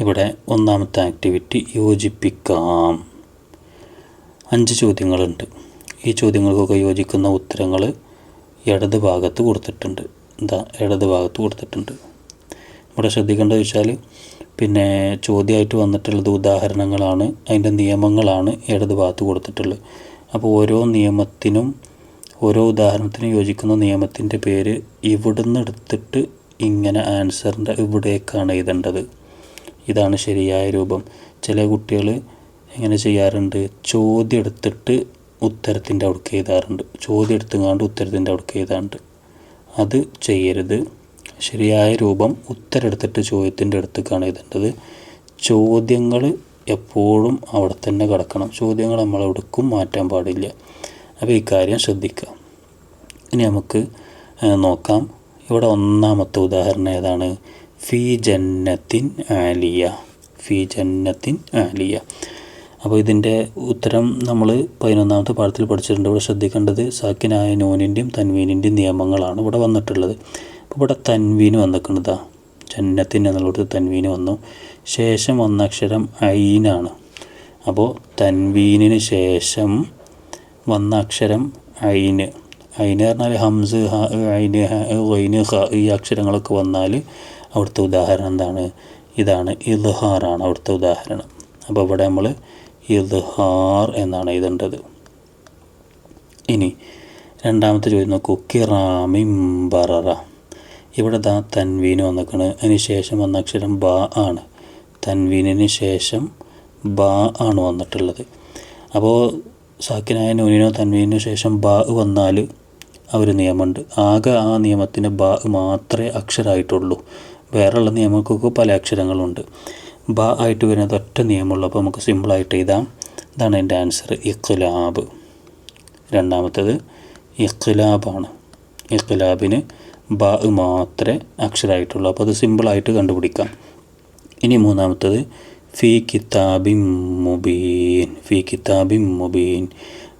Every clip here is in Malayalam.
ഇവിടെ ഒന്നാമത്തെ ആക്ടിവിറ്റി യോജിപ്പിക്കാം. അഞ്ച് ചോദ്യങ്ങളുണ്ട്. ഈ ചോദ്യങ്ങൾക്കൊക്കെ യോജിക്കുന്ന ഉത്തരങ്ങൾ ഇടത് ഭാഗത്ത് കൊടുത്തിട്ടുണ്ട്. എന്താ ഇടത് ഭാഗത്ത് കൊടുത്തിട്ടുണ്ട്. ഇവിടെ ശ്രദ്ധിക്കേണ്ടത് വെച്ചാൽ പിന്നെ ചോദ്യമായിട്ട് വന്നിട്ടുള്ളത് ഉദാഹരണങ്ങളാണ്. അതിന്റെ നിയമങ്ങളാണ് ഇടത് ഭാഗത്ത് കൊടുത്തിട്ടുള്ളത്. അപ്പോൾ ഓരോ നിയമത്തിനും ഓരോ ഉദാഹരണത്തിനും യോജിക്കുന്ന നിയമത്തിന്റെ പേര് ഇവിടുന്ന് എടുത്തിട്ട് ഇങ്ങനെ ആൻസറിന്റെ ഇവിടേക്കാണ് എഴുതേണ്ടത്. ഇതാണ് ശരിയായ രൂപം. ചില കുട്ടികൾ എങ്ങനെ ചെയ്യാറുണ്ട്. ചോദ്യം എടുത്തിട്ട് ഉത്തരത്തിന്റെ അവിടേക്ക് എഴുതാറുണ്ട്. ചോദ്യം എടുത്തുങ്ങാണ്ട് ഉത്തരത്തിന്റെ അവിടേക്ക് എഴുതാറുണ്ട്. അത് ചെയ്യരുത്. ശരിയായ രൂപം ഉത്തരം എടുത്തിട്ട് ചോദ്യത്തിന്റെ അടുത്തേക്കാണ് എഴുതേണ്ടത്. ചോദ്യങ്ങൾ എപ്പോഴും അവിടെ തന്നെ കിടക്കണം. ചോദ്യങ്ങൾ നമ്മൾ എവിടേക്കും മാറ്റാൻ പാടില്ല. അപ്പോൾ ഈ കാര്യം ശ്രദ്ധിക്കുക. ഇനി നമുക്ക് നോക്കാം. ഇവിടെ ഒന്നാമത്തെ ഉദാഹരണം ഏതാണ്? ഫി ജന്നത്തിൻ ആലിയ ഫീ ജന്നത്തിൻ ആലിയ. അപ്പോൾ ഇതിന്റെ ഉത്തരം നമ്മൾ പതിനൊന്നാമത്തെ പാഠത്തിൽ പഠിച്ചിട്ടുണ്ട്. ഇവിടെ ശ്രദ്ധിക്കേണ്ടത് സാക്കിനായ നോനിന്റെയും തൻവീനിന്റെയും നിയമങ്ങളാണ് ഇവിടെ വന്നിട്ടുള്ളത്. അപ്പോൾ ഇവിടെ തൻവീന് വന്നിക്കുന്നതാ ജന്നത്തിൻ എന്നുള്ളത് തൻവീന് വന്നു. ശേഷം വന്ന അക്ഷരം ഐനാണ് അപ്പോൾ തൻവീനിന് ശേഷം വന്ന അക്ഷരം ഐന്. ഐന് പറഞ്ഞാൽ ഹംസ് ഹ ഐന് ഐന് ഹ ഈ അക്ഷരങ്ങളൊക്കെ വന്നാൽ അവിടുത്തെ ഉദാഹരണം എന്താണ്? ഇതാണ് ഇൽഹാറാണ് അവിടുത്തെ ഉദാഹരണം. അപ്പോൾ ഇവിടെ നമ്മൾ ഇൽഹാർ എന്നാണ് എഴുതേണ്ടത്. ഇനി രണ്ടാമത്തെ ചോദ്യം നോക്കൂ. കിറാമിംബറ ഇവിടെ ദാ തൻവീന് വന്നിക്കണ്. അതിന് ശേഷം വന്ന അക്ഷരം ബ ആണ്. തൻവീനിന് ശേഷം ബ ആണ് വന്നിട്ടുള്ളത്. അപ്പോൾ സാക്കിനായ നൂനിനോ തൻവീനോ ശേഷം ബ വന്നാൽ ആ ഒരു നിയമമുണ്ട്. ആകെ ആ നിയമത്തിന് ബ മാത്രമേ അക്ഷരമായിട്ടുള്ളൂ വേറെയുള്ള നിയമങ്ങൾക്കൊക്കെ പല അക്ഷരങ്ങളുണ്ട്. ബ ആയിട്ട് വരുന്നത് ഒറ്റ നിയമമുള്ളൂ. അപ്പോൾ നമുക്ക് സിമ്പിളായിട്ട് എഴുതാം. ഇതാണ് എന്റെ ആൻസർ. ഇഖ്ലാബ്. രണ്ടാമത്തേത് ഇഖ്ലാബാണ്. ഇഖ്ലാബിന് ബ മാത്രമേ അക്ഷരമായിട്ടുള്ളൂ അപ്പോൾ അത് സിമ്പിളായിട്ട് കണ്ടുപിടിക്കാം. ഇനി മൂന്നാമത്തേത് ഫി കിതാബിൻ മുബീൻ. ഫി കിതാബിൻ മുബീൻ.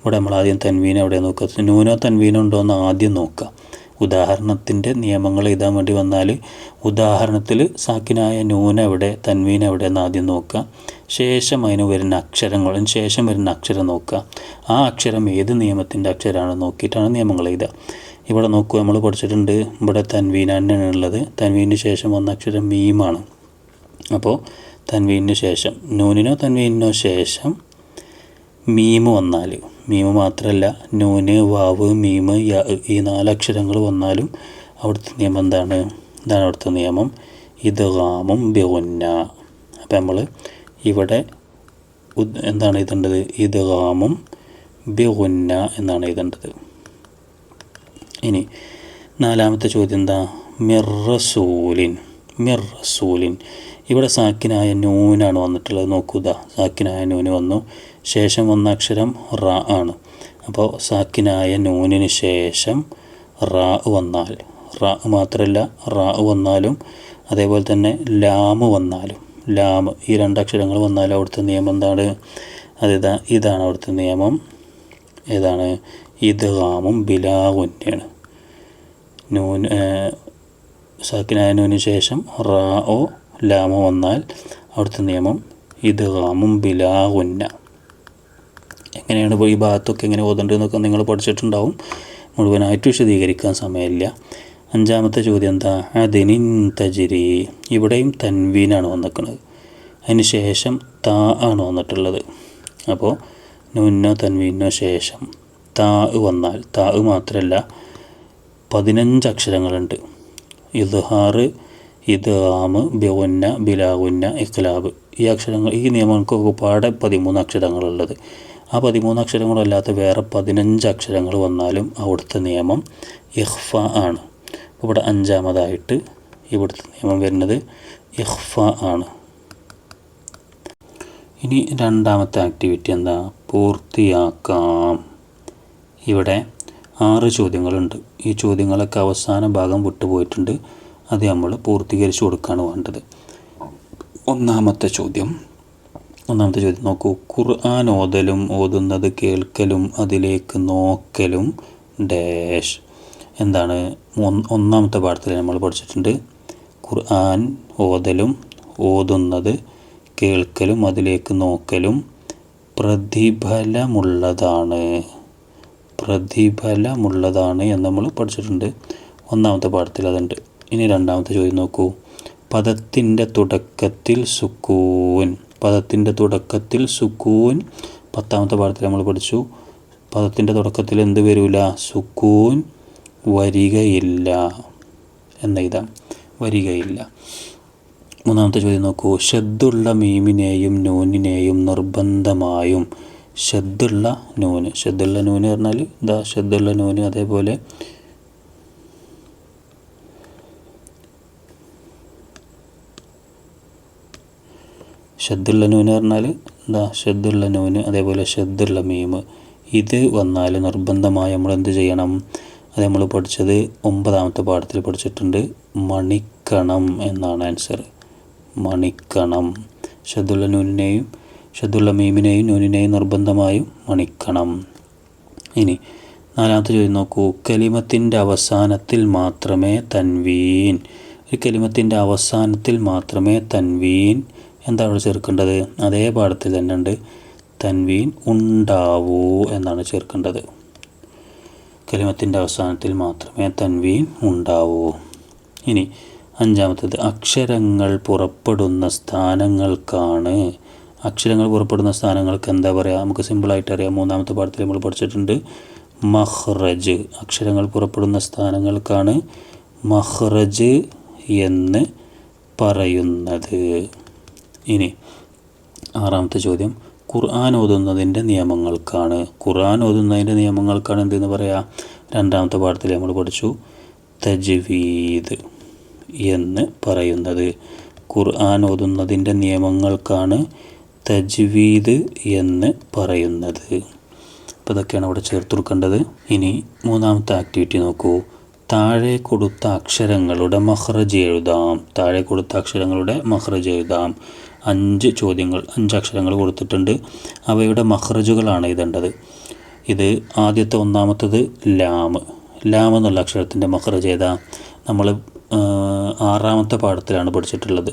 ഇവിടെ നമ്മൾ ആദ്യം തൻവീൻ എവിടെ നോക്കുക. നൂനോ തൻവീനോ ഉണ്ടോ എന്ന് ആദ്യം നോക്കുക. ഉദാഹരണത്തിന്റെ നിയമങ്ങൾ എഴുതാൻ വേണ്ടി വന്നാൽ ഉദാഹരണത്തിൽ സാക്കിനായ നൂന എവിടെ തൻവീൻ എവിടെ എന്ന് ആദ്യം നോക്കുക. ശേഷം അതിന് വരുന്ന അക്ഷരങ്ങളും ശേഷം വരുന്ന അക്ഷരം നോക്കുക. ആ അക്ഷരം ഏത് നിയമത്തിന്റെ അക്ഷരമാണ് നോക്കിയിട്ടാണ് നിയമങ്ങൾ എഴുതുക. ഇവിടെ നോക്കുക നമ്മൾ പഠിച്ചിട്ടുണ്ട് ഇവിടെ തൻവീനാണ് ഉള്ളത്. തൻവീന് ശേഷം വന്ന അക്ഷരം മീമാണ് അപ്പോൾ തൻവീനു ശേഷം നൂനിനോ തൻവീനോ ശേഷം മീമ് വന്നാൽ മീമ് മാത്രമല്ല നൂന് വാവ് മീമ് യ ഈ നാലക്ഷരങ്ങൾ വന്നാലും അവിടുത്തെ നിയമം എന്താണ്? ഇതാണ് അവിടുത്തെ നിയമം. ഇത് ഗാമും ബിഗുന്ന അപ്പം നമ്മൾ ഇവിടെ എന്താണ് എഴുതേണ്ടത്? ഇത് ഗാമും ബിഗുന്ന എന്നാണ് എഴുതേണ്ടത്. ഇനി നാലാമത്തെ ചോദ്യം എന്താ? മിർ റസൂലിൻ മിർ റസൂലിൻ ഇവിടെ സാക്കിനായ നൂനാണ് വന്നിട്ടുള്ളത്. നോക്കുക സാക്കിനായ നൂന് വന്നു. ശേഷം വന്ന അക്ഷരം റ ആണ്. അപ്പോൾ സാക്കിനായ നൂനിന് ശേഷം റ വന്നാൽ. റ മാത്രമല്ല റ വന്നാലും അതേപോലെ തന്നെ ലാമ് വന്നാലും. ലാമ് ഈ രണ്ടക്ഷരങ്ങൾ വന്നാലും അവിടുത്തെ നിയമം എന്താണ്? അതിതാ ഇതാണ് അവിടുത്തെ നിയമം. ഏതാണ്? ഇത് ഹാമും ബിലാവുന്നയാണ് നൂൻ സാക്കിനായ നൂന് ശേഷം റാ ഓ ലാമോ വന്നാൽ അവിടുത്തെ നിയമം ഇത് ഹാമും ബിലാവുന്ന എങ്ങനെയാണ് ഈ ഭാഗത്തൊക്കെ എങ്ങനെ ഓതേണ്ടതെന്നൊക്കെ നിങ്ങൾ പഠിച്ചിട്ടുണ്ടാവും. മുഴുവനായിട്ട് വിശദീകരിക്കാൻ സമയമില്ല. അഞ്ചാമത്തെ ചോദ്യം എന്താ? അതിനിൻ തജിരി ഇവിടെയും തൻവീനാണ് വന്നിരിക്കുന്നത് അതിന് ശേഷം താ ആണ് വന്നിട്ടുള്ളത്. അപ്പോൾ നുന്നോ തൻവീനോ ശേഷം താ വന്നാൽ താ മാത്രമല്ല പതിനഞ്ച് അക്ഷരങ്ങളുണ്ട്. ഇദ്ഹാറ് ഇദ്ഹാമ് ബിവന്ന ബിലാവുന്ന ഇഖ്ലാബ്. ഈ അക്ഷരങ്ങൾ ഈ നിയമങ്ങൾക്കൊക്കെ പാടെ പതിമൂന്ന് അക്ഷരങ്ങളുള്ളത്. ആ പതിമൂന്ന് അക്ഷരങ്ങളല്ലാത്ത വേറെ പതിനഞ്ച് അക്ഷരങ്ങൾ വന്നാലും അവിടുത്തെ നിയമം ഇഹ്ഫ ആണ്. ഇവിടെ അഞ്ചാമതായിട്ട് ഇവിടുത്തെ നിയമം വരുന്നത് ഇഹ്ഫ ആണ്. ഇനി രണ്ടാമത്തെ ആക്ടിവിറ്റി എന്താ? പൂർത്തിയാക്കാം. ഇവിടെ ആറ് ചോദ്യങ്ങളുണ്ട്. ഈ ചോദ്യങ്ങളൊക്കെ അവസാന ഭാഗം വിട്ടുപോയിട്ടുണ്ട്. അത് നമ്മൾ പൂർത്തീകരിച്ച് കൊടുക്കുകയാണ് വേണ്ടത്. ഒന്നാമത്തെ ചോദ്യം. ഒന്നാമത്തെ ചോദ്യം നോക്കൂ. ഖുർആൻ ഓതലും ഓതുന്നത് കേൾക്കലും അതിലേക്ക് നോക്കലും ഡാഷ്. എന്താണ്? ഒന്നാമത്തെ പാഠത്തിൽ നമ്മൾ പഠിച്ചിട്ടുണ്ട്. ഖുർആൻ ഓതലും ഓതുന്നത് കേൾക്കലും അതിലേക്ക് നോക്കലും പ്രതിഫലമുള്ളതാണ്. പ്രതിഫലമുള്ളതാണ് എന്ന് നമ്മൾ പഠിച്ചിട്ടുണ്ട്. ഒന്നാമത്തെ പാഠത്തിൽ അതുണ്ട്. ഇനി രണ്ടാമത്തെ ചോദ്യം നോക്കൂ. പദത്തിന്റെ തുടക്കത്തിൽ സുക്കൂൻ. പദത്തിന്റെ തുടക്കത്തിൽ സുക്കൂൻ പത്താമത്തെ പാഠത്തിൽ നമ്മൾ പഠിച്ചു. പദത്തിന്റെ തുടക്കത്തിൽ എന്ത് വരില്ല സുക്കൂൻ വരികയില്ല എന്നെഴുതാം വരികയില്ല. മൂന്നാമത്തെ ചോദ്യം നോക്കൂ. ഷദ്ദുള്ള മീമിനെയും നൂനിനെയും നിർബന്ധമായും ഷദ്ദുള്ള നൂന്. ഷദ്ദുള്ള നൂന് പറഞ്ഞാൽ ഇതാ ഷദ്ദുള്ള നൂന് അതേപോലെ ഷദ്ദുള്ള നൂന് പറഞ്ഞാൽ എന്താ? ഷദ്ദുള്ള നൂന് അതേപോലെ ഷദ്ദുള്ള മീമ്. ഇത് വന്നാൽ നിർബന്ധമായി നമ്മൾ എന്ത് ചെയ്യണം? അത് നമ്മൾ പഠിച്ചത് ഒമ്പതാമത്തെ പാഠത്തിൽ പഠിച്ചിട്ടുണ്ട്. മണിക്കണം എന്നാണ് ആൻസർ മണിക്കണം. ഷദ്ദുള്ള നൂനിനെയും ഷദ്ദുള്ള മീമിനെയും നൂനിനെയും നിർബന്ധമായും മണിക്കണം. ഇനി നാലാമത്തെ ചോദ്യം നോക്കൂ. കലിമത്തിന്റെ അവസാനത്തിൽ മാത്രമേ തൻവീൻ. ഒരു കലിമത്തിന്റെ അവസാനത്തിൽ മാത്രമേ തൻവീൻ എന്താ അവിടെ ചേർക്കേണ്ടത്? അതേ പാഠത്തിൽ തന്നെ ഉണ്ട് തൻവീൻ ഉണ്ടാവൂ എന്നാണ് ചേർക്കേണ്ടത്. കലിമത്തിന്റെ അവസാനത്തിൽ മാത്രമേ തൻവീൻ ഉണ്ടാവൂ ഇനി അഞ്ചാമത്തേത് അക്ഷരങ്ങൾ പുറപ്പെടുന്ന സ്ഥാനങ്ങൾക്കാണ് അക്ഷരങ്ങൾ പുറപ്പെടുന്ന സ്ഥാനങ്ങൾക്ക് എന്താ പറയുക നമുക്ക് സിമ്പിളായിട്ട് അറിയാം. മൂന്നാമത്തെ പാഠത്തിൽ നമ്മൾ പഠിച്ചിട്ടുണ്ട് മഹ്റജ് അക്ഷരങ്ങൾ പുറപ്പെടുന്ന സ്ഥാനങ്ങൾക്കാണ് മഹ്റജ് എന്ന് പറയുന്നത്. ഇനി ആറാമത്തെ ചോദ്യം. ഖുർആൻ ഓതുന്നതിന്റെ നിയമങ്ങൾക്കാണ് ഖുർആൻ ഓതുന്നതിന്റെ നിയമങ്ങൾക്കാണ് എന്തെന്ന് പറയാം? രണ്ടാമത്തെ പാഠത്തിൽ നമ്മൾ പഠിച്ചു തജ്വീദ് എന്ന് പറയുന്നത്. ഖുർആൻ ഓതുന്നതിന്റെ നിയമങ്ങൾക്കാണ് തജ്വീദ് എന്ന് പറയുന്നത്. അപ്പോൾ ഇതൊക്കെയാണ് അവിടെ ചേർത്ത് കൊടുക്കേണ്ടത്. ഇനി മൂന്നാമത്തെ ആക്ടിവിറ്റി നോക്കൂ. താഴെ കൊടുത്ത അക്ഷരങ്ങളുടെ മഹ്റജ് എഴുതാം. താഴെ കൊടുത്ത അക്ഷരങ്ങളുടെ മഹ്റജ് എഴുതാം. അഞ്ച് ചോദ്യങ്ങൾ അഞ്ച് അക്ഷരങ്ങൾ കൊടുത്തിട്ടുണ്ട്. അവയുടെ മഹ്റജുകളാണ് എഴുതേണ്ടത് ഇത് ആദ്യത്തെ ഒന്നാമത്തത് ലാമ് ലാം എന്നുള്ള അക്ഷരത്തിന്റെ മഹ്റജ് ഏതാ? നമ്മൾ ആറാമത്തെ പാഠത്തിലാണ് പഠിച്ചിട്ടുള്ളത്.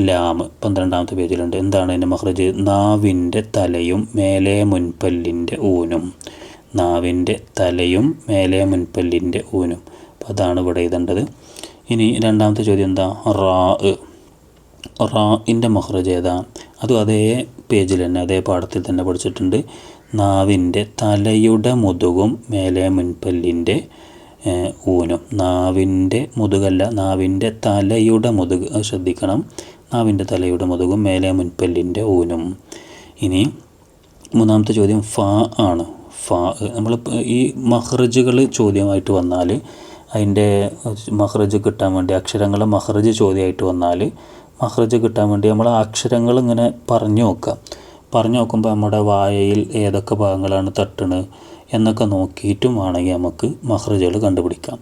ലാം പന്ത്രണ്ടാമത്തെ പേജിലുണ്ട്. എന്താണ് അതിന്റെ മഹ്റജ് നാവിന്റെ തലയും മേലെ മുൻപല്ലിന്റെ ഊനും. നാവിന്റെ തലയും മേലെ മുൻപല്ലിന്റെ ഊനും. അപ്പോൾ അതാണ് ഇവിടെ എഴുതേണ്ടത് ഇനി രണ്ടാമത്തെ ചോദ്യം എന്താ? റാ റാഇന്റെ മഹ്റജ് ഏതാ? അതും അതേ പേജിൽ തന്നെ അതേ പാഠത്തിൽ തന്നെ പഠിച്ചിട്ടുണ്ട്. നാവിന്റെ തലയുടെ മുതുകും മേലെ മുൻപല്ലിന്റെ ഊനും. നാവിന്റെ മുതുകല്ല നാവിന്റെ തലയുടെ മുതുക്. ശ്രദ്ധിക്കണം. നാവിന്റെ തലയുടെ മുതുകും മേലെ മുൻപല്ലിന്റെ ഊനും. ഇനി മൂന്നാമത്തെ ചോദ്യം ഫാ ആണ്. ഫാ നമ്മൾ ഈ മഹ്റജുകൾ ചോദ്യമായിട്ട് വന്നാൽ അതിന്റെ മഹ്റജ് കിട്ടാൻ വേണ്ടി അക്ഷരങ്ങളെ മഹ്റജ് ചോദ്യമായിട്ട് വന്നാൽ മഹ്റജ് കിട്ടാൻ വേണ്ടി നമ്മൾ അക്ഷരങ്ങൾ ഇങ്ങനെ പറഞ്ഞു നോക്കാം പറഞ്ഞു നോക്കുമ്പോൾ നമ്മുടെ വായയിൽ ഏതൊക്കെ ഭാഗങ്ങളാണ് തട്ടണത് എന്നൊക്കെ നോക്കിയിട്ടും ആണെങ്കിൽ നമുക്ക് മഹ്റജുകൾ കണ്ടുപിടിക്കാം.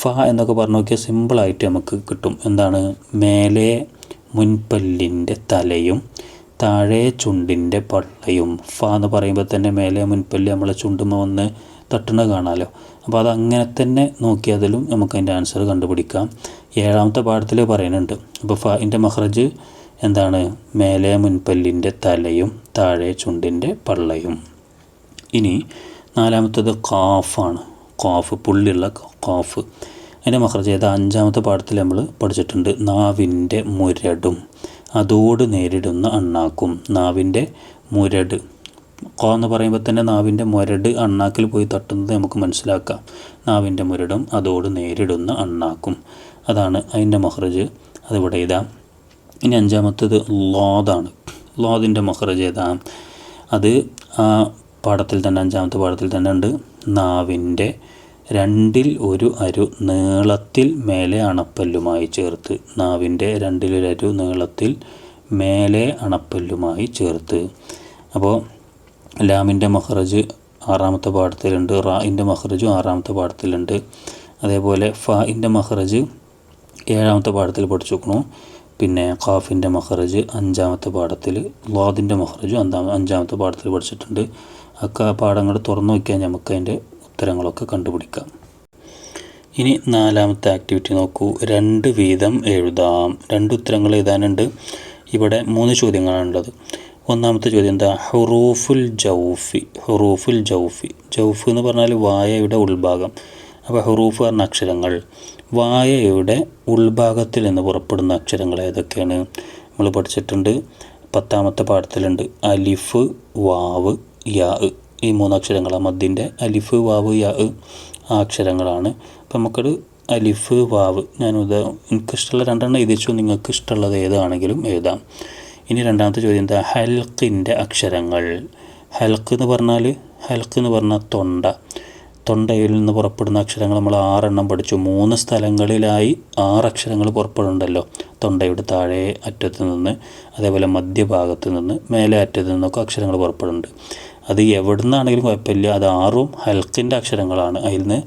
ഫ എന്നൊക്കെ പറഞ്ഞു നോക്കിയാൽ സിമ്പിളായിട്ട് നമുക്ക് കിട്ടും. എന്താണ്? മേലെ മുൻപല്ലിന്റെ തലയും താഴെ ചുണ്ടിന്റെ പള്ളയും ഫ എന്ന് പറയുമ്പോൾ തന്നെ മേലെ മുൻപല്ലി നമ്മളെ ചുണ്ടുമ്പോൾ വന്ന് തട്ടണ കാണാമല്ലോ അപ്പോൾ അതങ്ങനെ തന്നെ നോക്കിയതിലും നമുക്ക് അതിന്റെ ആൻസർ കണ്ടുപിടിക്കാം. ഏഴാമത്തെ പാഠത്തിൽ പറയുന്നുണ്ട്. അപ്പോൾ ഫിന്റെ മഹ്റജ് എന്താണ്? മേലെ മുൻപല്ലിന്റെ തലയും താഴെ ചുണ്ടിന്റെ പള്ളയും. ഇനി നാലാമത്തത് കാഫാണ് കാഫ് പുള്ളിയുള്ള കാഫ് അതിന്റെ മഹ്റജ് ഏതാ? അഞ്ചാമത്തെ പാഠത്തിൽ നമ്മൾ പഠിച്ചിട്ടുണ്ട്. നാവിന്റെ മുരടും. അതോട് നേരിടുന്ന അണ്ണാക്കും. നാവിന്റെ മുരട്. കോ എന്ന് പറയുമ്പോൾ തന്നെ നാവിന്റെ മുരട് അണ്ണാക്കിൽ പോയി തട്ടുന്നത് നമുക്ക് മനസ്സിലാക്കാം. നാവിന്റെ മുരടും അതോട് നേരിടുന്ന അണ്ണാക്കും. അതാണ് അതിന്റെ മഹ്റജ്. അതിവിടെ ഇതാ. ഇനി അഞ്ചാമത്തത് ലോദാണ്. ലോദിന്റെ മഹ്റജ് ഏതാ? അത് ആ പാഠത്തിൽ തന്നെ അഞ്ചാമത്തെ പാഠത്തിൽ തന്നെ ഉണ്ട്. നാവിന്റെ രണ്ടിൽ ഒരു അരു നീളത്തിൽ മേലെ അണപ്പല്ലുമായി ചേർത്ത്. നാവിന്റെ രണ്ടിലൊരു അരു നീളത്തിൽ മേലെ അണപ്പല്ലുമായി ചേർത്ത്. അപ്പോൾ ലാമിന്റെ മഹ്റജ് ആറാമത്തെ പാഠത്തിലുണ്ട് റായിന്റെ മഹ്റജും ആറാമത്തെ പാഠത്തിലുണ്ട്. അതേപോലെ ഫായിന്റെ മഹ്റജ് ഏഴാമത്തെ പാഠത്തിൽ പഠിച്ചു നോക്കണു പിന്നെ ഖാഫിന്റെ മഹ്റജ് അഞ്ചാമത്തെ പാഠത്തിൽ ലാദിന്റെ മഹ്റജും അഞ്ചാമ അഞ്ചാമത്തെ പാഠത്തിൽ പഠിച്ചിട്ടുണ്ട്. ഒക്കെ പാഠങ്ങൾ തുറന്നു വയ്ക്കാൻ നമുക്ക് അതിന്റെ ഉത്തരങ്ങളൊക്കെ കണ്ടുപിടിക്കാം. ഇനി നാലാമത്തെ ആക്ടിവിറ്റി നോക്കൂ. രണ്ട് വീതം എഴുതാം. രണ്ട് ഉത്തരങ്ങൾ എഴുതാനുണ്ട്. ഇവിടെ മൂന്ന് ചോദ്യങ്ങളാണുള്ളത്. ഒന്നാമത്തെ ചോദ്യം എന്താ? ഹുറൂഫുൽ ജൗഫി ഹുറൂഫുൽ ജൗഫി. ജൗഫ് എന്ന് പറഞ്ഞാൽ വായയുടെ ഉൾഭാഗം. അപ്പോൾ ഹുറൂഫ് പറഞ്ഞ അക്ഷരങ്ങൾ. വായയുടെ ഉൾഭാഗത്തിൽ നിന്ന് പുറപ്പെടുന്ന അക്ഷരങ്ങൾ ഏതൊക്കെയാണ്? നമ്മൾ പഠിച്ചിട്ടുണ്ട്. പത്താമത്തെ പാഠത്തിലുണ്ട്. അലിഫ് വാവ് യാ ഈ മൂന്നക്ഷരങ്ങളാണ് മദ്ദിന്റെ അലിഫ് വാവ് യാ ആ അക്ഷരങ്ങളാണ്. അപ്പോൾ നമുക്കത് അലിഫ് വാവ് ഞാൻ എനിക്കിഷ്ടമുള്ള രണ്ടെണ്ണം എഴുതിച്ചു. നിങ്ങൾക്ക് ഇഷ്ടമുള്ളത് ഏതാണെങ്കിലും എഴുതാം. ഇനി രണ്ടാമത്തെ ചോദ്യം എന്താ? ഹൽക്കിന്റെ അക്ഷരങ്ങൾ. ഹൽക്ക് എന്ന് പറഞ്ഞാൽ ഹൽക്ക് എന്ന് പറഞ്ഞാൽ തൊണ്ട. തൊണ്ടയിൽ നിന്ന് പുറപ്പെടുന്ന അക്ഷരങ്ങൾ നമ്മൾ ആറെണ്ണം പഠിച്ചു. മൂന്ന് സ്ഥലങ്ങളിലായി ആറ് അക്ഷരങ്ങൾ പുറപ്പെടുന്നുണ്ടല്ലോ. തൊണ്ടയുടെ താഴെ അറ്റത്ത് നിന്ന് അതേപോലെ മധ്യഭാഗത്ത് നിന്ന് മേലെ അറ്റത്ത് നിന്നൊക്കെ അക്ഷരങ്ങൾ പുറപ്പെടുന്നുണ്ട്. അത് എവിടെ നിന്നാണെങ്കിലും കുഴപ്പമില്ല. അത് ആറും ഹൽക്കിന്റെ അക്ഷരങ്ങളാണ്. അതിൽ നിന്ന്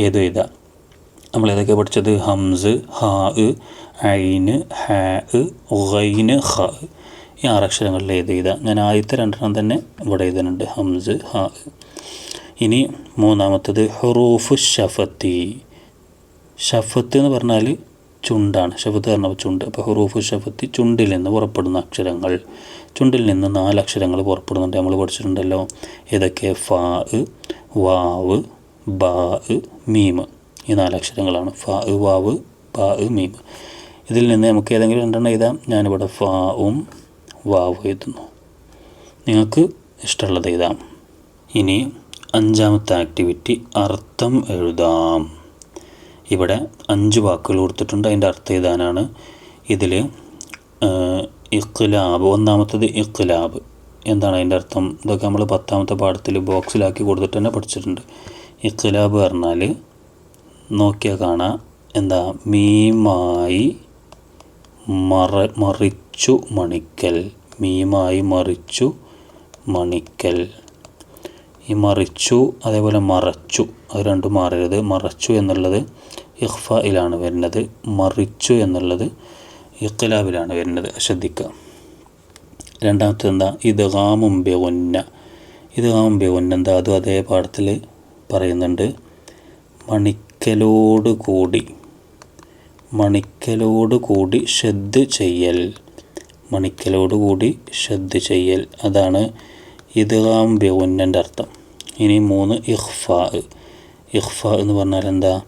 ഏത് എഴുതാം? നമ്മൾ ഏതൊക്കെ പഠിച്ചത്? ഹംസ് ഹാ ഐന് ഹാ ഉൈന് ഹ ഈ ആറക്ഷരങ്ങളിൽ എഴുതാം ഞാൻ ആദ്യത്തെ രണ്ടെണ്ണം തന്നെ ഇവിടെ എഴുതുന്നുണ്ട്. ഹംസ് ഹാ. ഇനി മൂന്നാമത്തത് ഹുറൂഫ് ഷഫത്തി ഷഫത്ത് എന്ന് പറഞ്ഞാൽ ചുണ്ടാണ്. ഷഫത്ത് എന്ന് പറഞ്ഞാൽ ചുണ്ട്. അപ്പോൾ ഹുറൂഫ് ഷഫത്തി ചുണ്ടിൽ നിന്ന് പുറപ്പെടുന്ന അക്ഷരങ്ങൾ. ചുണ്ടിൽ നിന്ന് നാല് അക്ഷരങ്ങൾ പുറപ്പെടുന്നുണ്ട്. നമ്മൾ പഠിച്ചിട്ടുണ്ടല്ലോ. ഏതൊക്കെ? ഫാ വാവ് ബാ മീമ് ഈ നാല് അക്ഷരങ്ങളാണ്. ഫാ വാവ് ബാ മീമ് ഇതിൽ നിന്ന് നമുക്ക് ഏതെങ്കിലും രണ്ടെണ്ണം എഴുതാം. ഞാനിവിടെ ഫാവും വാവ് എഴുതുന്നു. നിങ്ങൾക്ക് ഇഷ്ടമുള്ളത് എഴുതാം. ഇനി അഞ്ചാമത്തെ ആക്ടിവിറ്റി അർത്ഥം എഴുതാം. ഇവിടെ അഞ്ച് വാക്കുകൾ കൊടുത്തിട്ടുണ്ട്. അതിന്റെ അർത്ഥം എഴുതാനാണ്. ഇതിൽ ഇഖ്ലാബ് ഒന്നാമത്തത് ഇഖ്ലാബ്. എന്താണ് അതിന്റെ അർത്ഥം? ഇതൊക്കെ നമ്മൾ പത്താമത്തെ പാഠത്തിൽ ബോക്സിലാക്കി കൊടുത്തിട്ട് തന്നെ പഠിച്ചിട്ടുണ്ട്. ഇഖ്ലാബ് പറഞ്ഞാൽ നോക്കിയാൽ കാണാം. എന്താ? മീമായി മറ മറിച്ചു മണിക്കൽ മീമായി മറിച്ചു മണിക്കൽ. ഈ മറിച്ചു അതേപോലെ മറച്ചു അത് രണ്ടും മാറരുത്. മറച്ചു എന്നുള്ളത് ഇഹ്ഫയിലാണ് വരുന്നത്. മറിച്ചു എന്നുള്ളത് ഇഖ്ലാബിലാണ് വരുന്നത്. ശ്രദ്ധിക്കുക. രണ്ടാമത്തെ എന്താ? ഇത് ഗാമും ബെവന്ന ഇത് ഗാമും ബെവന്ന എന്താ? അതും അതേ പാഠത്തിൽ പറയുന്നുണ്ട്. മണിക്കലോട് കൂടി മണിക്കലോട് കൂടി ഷെദ് ചെയ്യൽ. മണിക്കലോട് കൂടി ശ്രദ്ധ ചെയ്യൽ. അതാണ് ഇദ്ഗാം ബെവുന്നന്റെ അർത്ഥം ഇനി മൂന്ന് ഇഹ്ഫാ ഇഖ്ഫ എന്ന് പറഞ്ഞാൽ എന്താ?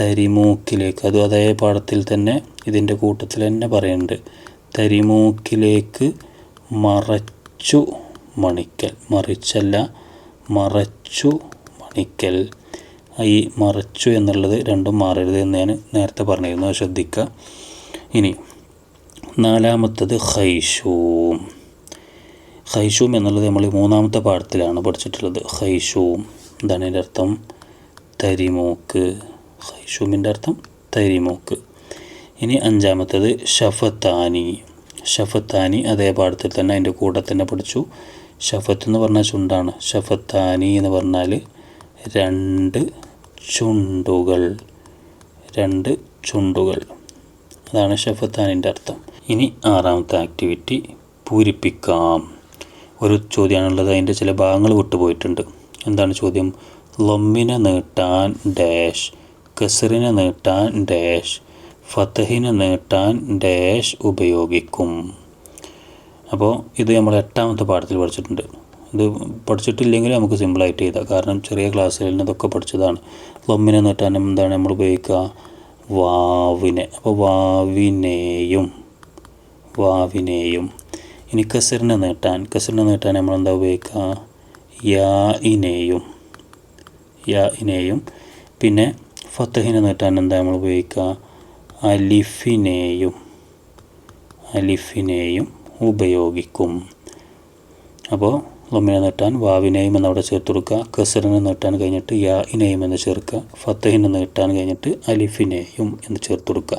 തരിമൂക്കിലേക്ക്. അതും അതേ പാഠത്തിൽ തന്നെ ഇതിന്റെ കൂട്ടത്തിൽ തന്നെ പറയുന്നുണ്ട്. തരിമൂക്കിലേക്ക് മറച്ചു മണിക്കൽ. മറിച്ചല്ല മറച്ചു മണിക്കൽ. ഈ മറച്ചു എന്നുള്ളത് രണ്ടും മാറരുത് എന്ന് ഞാൻ നേരത്തെ പറഞ്ഞിരുന്നു ശ്രദ്ധിക്കുക. ഇനി നാലാമത്തത് ഹൈഷൂം ഹൈഷൂം എന്നുള്ളത് നമ്മൾ മൂന്നാമത്തെ പാഠത്തിലാണ് പഠിച്ചിട്ടുള്ളത്. ഹൈഷൂം എന്താണ് എന്റെ അർത്ഥം. തരിമൂക്ക്. ഹൈഷൂമിന്റെ അർത്ഥം തരിമൂക്ക്. ഇനി അഞ്ചാമത്തത് ഷഫത്താനി ഷഫത്താനി അതേ പാഠത്തിൽ തന്നെ അതിന്റെ കൂടെ തന്നെ പഠിച്ചു. ഷഫത്ത് എന്ന് പറഞ്ഞാൽ ചുണ്ടാണ്. ഷഫത്താനി എന്ന് പറഞ്ഞാൽ രണ്ട് ചുണ്ടുകൾ. രണ്ട് ചുണ്ടുകൾ. അതാണ് ഷഫത്താനിന്റെ അർത്ഥം. ഇനി ആറാമത്തെ ആക്ടിവിറ്റി പൂരിപ്പിക്കാം. ഒരു ചോദ്യമാണുള്ളത്. അതിന്റെ ചില ഭാഗങ്ങൾ വിട്ടുപോയിട്ടുണ്ട്. എന്താണ് ചോദ്യം? ലൊമ്മിനെ നീട്ടാൻ ഡാഷ് കസറിനെ നീട്ടാൻ ഡാഷ് ഫത്തഹിനെ നീട്ടാൻ ഡാഷ് ഉപയോഗിക്കും. അപ്പോൾ ഇത് നമ്മൾ എട്ടാമത്തെ പാഠത്തിൽ പഠിച്ചിട്ടുണ്ട്. ഇത് പഠിച്ചിട്ടില്ലെങ്കിൽ നമുക്ക് സിമ്പിളായിട്ട് ചെയ്താൽ കാരണം ചെറിയ ക്ലാസ്സിൽ ഇതൊക്കെ പഠിച്ചതാണ്. ലൊമ്മിനെ നീട്ടാൻ എന്താണ് നമ്മൾ ഉപയോഗിക്കുക? വാവിനെ. അപ്പോൾ വാവിനെയും വാവിനെയും. ഇനി കസറിനെ നീട്ടാൻ. കസറിനെ നീട്ടാൻ നമ്മൾ എന്താ ഉപയോഗിക്കുക യാ ഇനെയും. യാ ഇനെയും. പിന്നെ ഫത്തഹിനെ നീട്ടാൻ എന്താ നമ്മൾ ഉപയോഗിക്കുക അലിഫിനെയും. അലിഫിനെയും ഉപയോഗിക്കും. അപ്പോൾ ലൊമ്മിനെ നീട്ടാൻ വാവിനെയും എന്നവിടെ ചേർത്ത് കൊടുക്കുക കസറിനെ നീട്ടാൻ കഴിഞ്ഞിട്ട് യാ ഇനെയും എന്ന് ചേർക്കുക ഫത്തഹിനെ നീട്ടാൻ കഴിഞ്ഞിട്ട് അലിഫിനെയും എന്ന് ചേർത്ത് കൊടുക്കുക